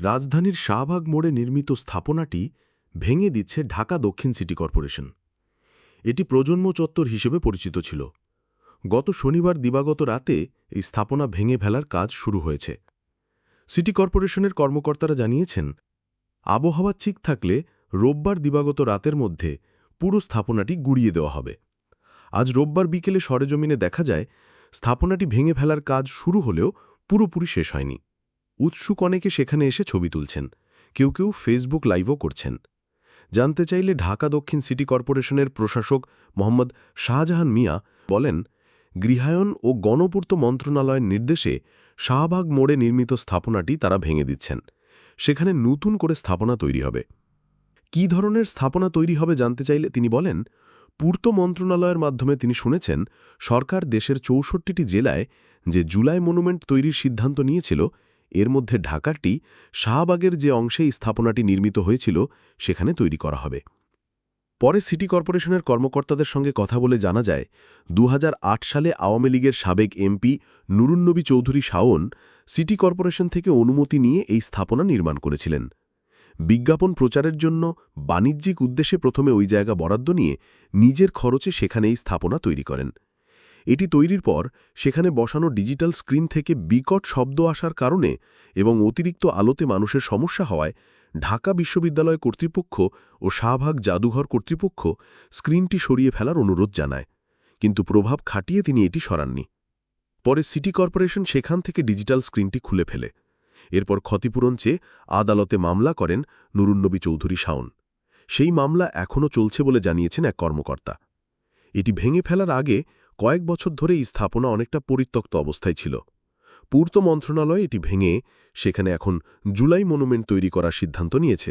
রাজধানীর শাহবাগ মোড়ে নির্মিত স্থাপনাটি ভেঙে দিচ্ছে ঢাকা দক্ষিণ সিটি কর্পোরেশন। এটি প্রজন্ম চত্বর হিসেবে পরিচিত ছিল। গত শনিবার দিবাগত রাতে এই স্থাপনা ভেঙে ফেলার কাজ শুরু হয়েছে। সিটি কর্পোরেশনের কর্মকর্তারা জানিয়েছেন, আবহাওয়া ঠিক থাকলে রোববার দিবাগত রাতের মধ্যে পুরো স্থাপনাটি গুড়িয়ে দেওয়া হবে। আজ রোববার বিকেলে সরেজমিনে দেখা যায়, স্থাপনাটি ভেঙে ফেলার কাজ শুরু হলেও পুরোপুরি শেষ হয়নি। উৎসুক অনেকে সেখানে এসে ছবি তুলছেন, কেউ কেউ ফেসবুক লাইভও করছেন। জানতে চাইলে ঢাকা দক্ষিণ সিটি কর্পোরেশনের প্রশাসক মোহাম্মদ শাহজাহান মিয়া বলেন, গৃহায়ন ও গণপূর্ত মন্ত্রণালয়ের নির্দেশে শাহবাগ মোড়ে নির্মিত স্থাপনাটি তারা ভেঙে দিচ্ছেন। সেখানে নতুন করে স্থাপনা তৈরি হবে। কী ধরনের স্থাপনা তৈরি হবে জানতে চাইলে তিনি বলেন, পূর্ত মন্ত্রণালয়ের মাধ্যমে তিনি শুনেছেন, সরকার দেশের চৌষট্টিটি জেলায় যে জুলাই মনুমেন্ট তৈরির সিদ্ধান্ত নিয়েছিল এর মধ্যে ঢাকারটি শাহবাগের যে অংশে স্থাপনাটি নির্মিত হয়েছিল, সেখানে তৈরি করা হবে। পরে সিটি কর্পোরেশনের কর্মকর্তাদের সঙ্গে কথা বলে জানা যায় দু হাজার আট সালে আওয়ামী লীগের সাবেক MP Nurunnabi Chowdhury Shawon city corporation থেকে অনুমতি নিয়ে এই স্থাপনা নির্মাণ করেছিলেন। বিজ্ঞাপন প্রচারের জন্য বাণিজ্যিক উদ্দেশ্যে প্রথমে ওই জায়গা বরাদ্দ নিয়ে নিজের খরচে সেখানে এই স্থাপনা তৈরি করেন। এটি তৈরির পর সেখানে বসানো ডিজিটাল স্ক্রিন থেকে বিকট শব্দ আসার কারণে এবং অতিরিক্ত আলোতে মানুষের সমস্যা হওয়ায় ঢাকা বিশ্ববিদ্যালয় কর্তৃপক্ষ ও শাহবাগ জাদুঘর কর্তৃপক্ষ স্ক্রিনটি সরিয়ে ফেলার অনুরোধ জানায়, কিন্তু প্রভাব খাটিয়ে তিনি এটি সরাননি। পরে সিটি কর্পোরেশন সেখান থেকে ডিজিটাল স্ক্রিনটি খুলে ফেলে। এরপর ক্ষতিপূরণ চেয়ে আদালতে মামলা করেন নুরুন্নবী চৌধুরী শাওন। সেই মামলা এখনও চলছে বলে জানিয়েছেন এক কর্মকর্তা। এটি ভেঙে ফেলার আগে কয়েক বছর ধরে এই স্থাপনা অনেকটা পরিত্যক্ত অবস্থায় ছিল। পূর্ত মন্ত্রণালয় এটি ভেঙে সেখানে এখন জুলাই মনুমেন্ট তৈরি করার সিদ্ধান্ত নিয়েছে।